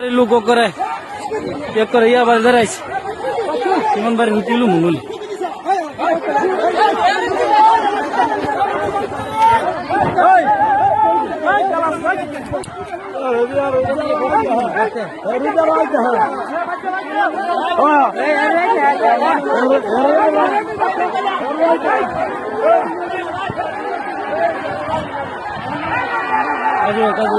লোক করে। এক করে ইয়া বাড়ি দাঁড়াইছে ইমান বাড়ি হুটিলু কাজু কাজু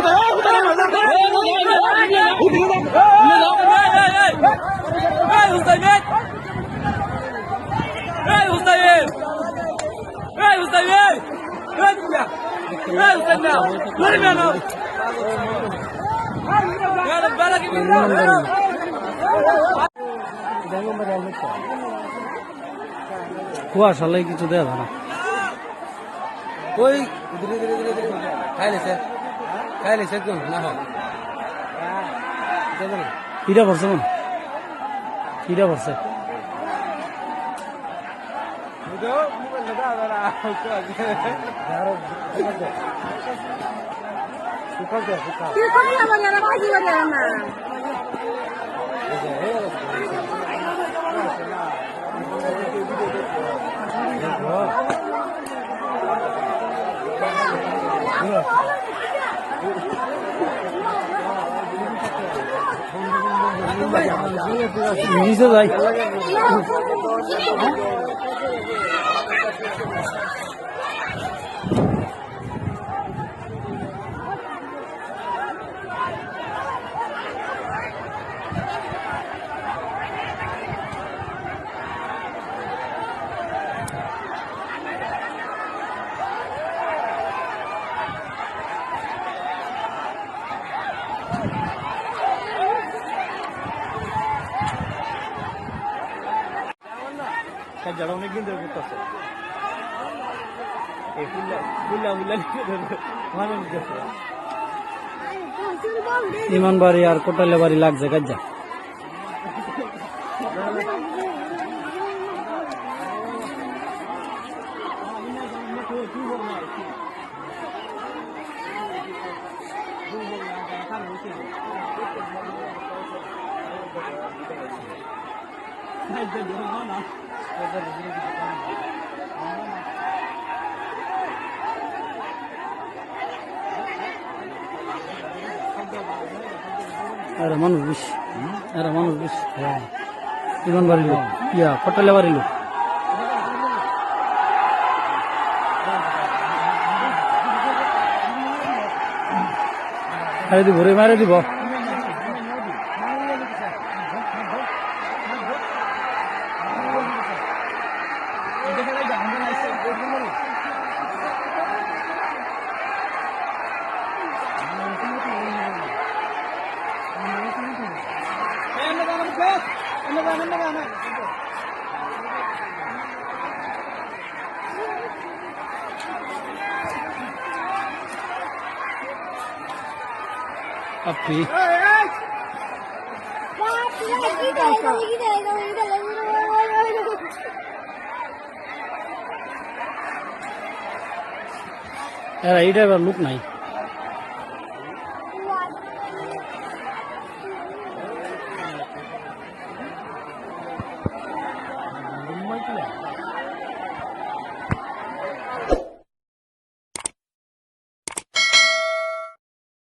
Go! কুয়াশা লাই কিছু দেওয়া না ওই ধীরে ধীরে ধীরে ধীরে খাই লেছে খাই লেছে একদম না হয় কিরা পড়ছে মন কিরা 你走，你不能干的啦，哥。你看这，你看这。你放下吧，你那垃圾扔了嘛。你走。你走。নিচে যাই যারা অনেক দিন ধরে করতেছে ইমান বাড়ি আর কোটালে বাড়ি লাগছে কাজা আরে মানুষ বেশি। আরে মানুষ বেশি। হ্যাঁ ইমান দিব রে মারে দিব। আপনি এরা এইটা এবার লোক নাই